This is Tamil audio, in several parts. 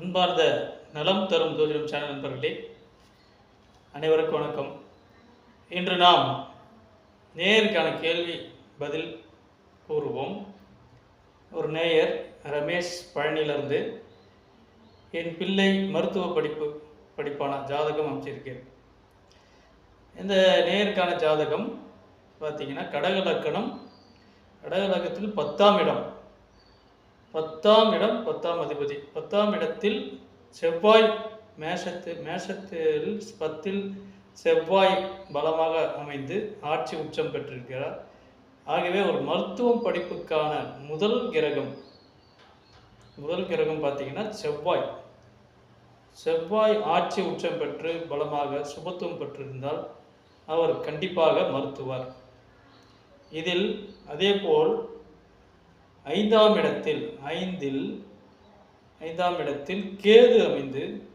அன்பார்ந்த நலம் தரும் ஜோதிடம் சேனல் நண்பர்களே அனைவருக்கும் வணக்கம். இன்று நாம் நேயருக்கான கேள்வி பதில் கூறுவோம். ஒரு நேயர் ரமேஷ் பழனியிலிருந்து என் பிள்ளை மருத்துவ படிப்பு படிப்பான ஜாதகம் அமைச்சிருக்கேன். இந்த நேயருக்கான ஜாதகம் பார்த்தீங்கன்னா கடக லக்கணம் கடக லக்கத்தில் பத்தாம் இடம். பத்தாம் இடம் பத்தாம் அதிபதி. பத்தாம் இடத்தில் செவ்வாய் மேஷத்து மேஷத்தில் பத்தில் செவ்வாய் பலமாக அமைந்து ஆட்சி உச்சம் பெற்றிருக்கிறார். ஆகவே ஒரு மருத்துவம் படிப்புக்கான முதல் கிரகம் முதல் கிரகம் பார்த்தீங்கன்னா செவ்வாய். செவ்வாய் ஆட்சி உச்சம் பெற்று பலமாக சுபத்துவம் பெற்றிருந்தால் அவர் கண்டிப்பாக மருத்துவர். இதில் அதேபோல் ஐந்தாம் இடத்தில் ஐந்தில் ஐந்தாம் இடத்தில் கேது அமைந்து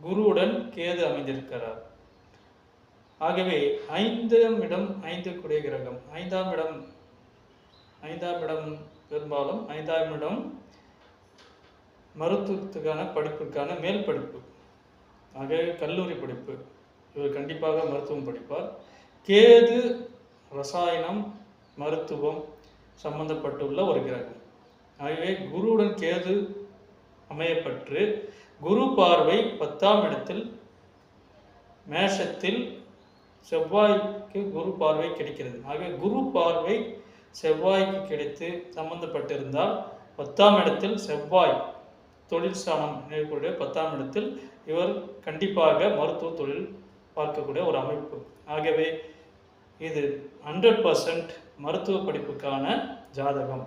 குருவுடன் கேது அமைந்திருக்கிறார். ஆகவே ஐந்தாம் இடம் ஐந்து குடிய கிரகம். ஐந்தாம் இடம் ஐந்தாம் இடம் பெரும்பாலும் ஐந்தாம் இடம் மருத்துவத்துக்கான படிப்புக்கான மேல் படிப்பு. ஆகவே கல்லூரி படிப்பு. இவர் கண்டிப்பாக மருத்துவம் படிப்பார். கேது ரசாயனம் மருத்துவம் சம்பந்தப்பட்டுள்ள ஒரு கிரகம். ஆகவே குருவுடன் கேது அமையப்பட்டு குரு பார்வை பத்தாம் இடத்தில் மேஷத்தில் செவ்வாய்க்கு குரு பார்வை கிடைக்கிறது. ஆகவே குரு பார்வை செவ்வாய்க்கு கிடைத்து சம்பந்தப்பட்டிருந்தால் பத்தாம் இடத்தில் செவ்வாய் தொழில் ஸ்தானம் பத்தாம் இடத்தில் இவர் கண்டிப்பாக மருத்துவ தொழில் பார்க்கக்கூடிய ஒரு அமைப்பு. ஆகவே இது ஹண்ட்ரட் பர்சன்ட் மருத்துவ படிப்புக்கான ஜாதகம்.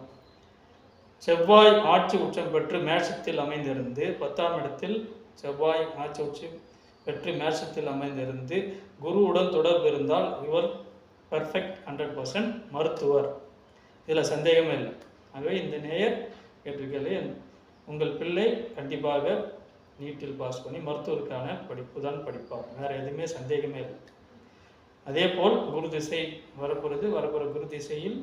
செவ்வாய் ஆட்சி உச்சம் பெற்று மேஷத்தில் அமைந்திருந்து பத்தாம் இடத்தில் செவ்வாய் ஆட்சி உச்சம் பெற்று மேஷத்தில் அமைந்திருந்து குருவுடன் தொடர்பு இருந்தால் இவர் பர்ஃபெக்ட் ஹண்ட்ரட் பர்சன்ட் மருத்துவர். இதில் சந்தேகமே இல்லை. ஆகவே இந்த நேயர் கேட்டிருக்கலே உங்கள் பிள்ளை கண்டிப்பாக நீட்டில் பாஸ் பண்ணி மருத்துவருக்கான படிப்பு தான் படிப்பார். வேறு எதுவுமே சந்தேகமே இல்லை. அதே போல் குரு திசை வரப்போகிறது வரப்போகிற குரு திசையில்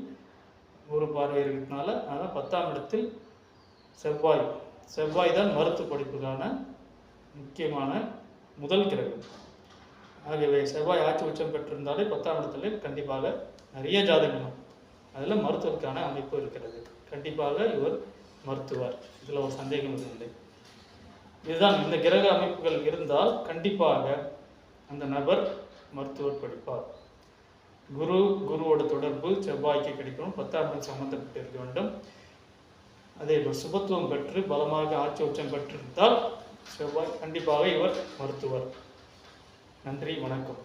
குரு பார்வை இருக்கிறதுனால அதான் பத்தாம் இடத்தில் செவ்வாய். செவ்வாய் தான் மருத்துவ படிப்புக்கான முக்கியமான முதல் கிரகம். ஆகியவை செவ்வாய் ஆட்சி உச்சம் பெற்றிருந்தாலே பத்தாம் இடத்துல கண்டிப்பாக நிறைய ஜாதகம் அதில் மருத்துவருக்கான அமைப்பு இருக்கிறது. கண்டிப்பாக இவர் மருத்துவர். இதில் ஒரு சந்தேகம் இல்லை. இதுதான் இந்த கிரக அமைப்புகள் இருந்தால் கண்டிப்பாக அந்த நபர் மருத்துவர் படிப்பார். குரு குருவோட தொடர்பு செவ்வாய்க்கு கிடைக்கணும் பத்தாம் இடம் சம்பந்தப்பட்டு இருக்க வேண்டும். அதே போல் சுபத்துவம் பெற்று பலமாக ஆட்சி உச்சம் பெற்றிருந்தால் செவ்வாய் கண்டிப்பாக இவர் மருத்துவர். நன்றி வணக்கம்.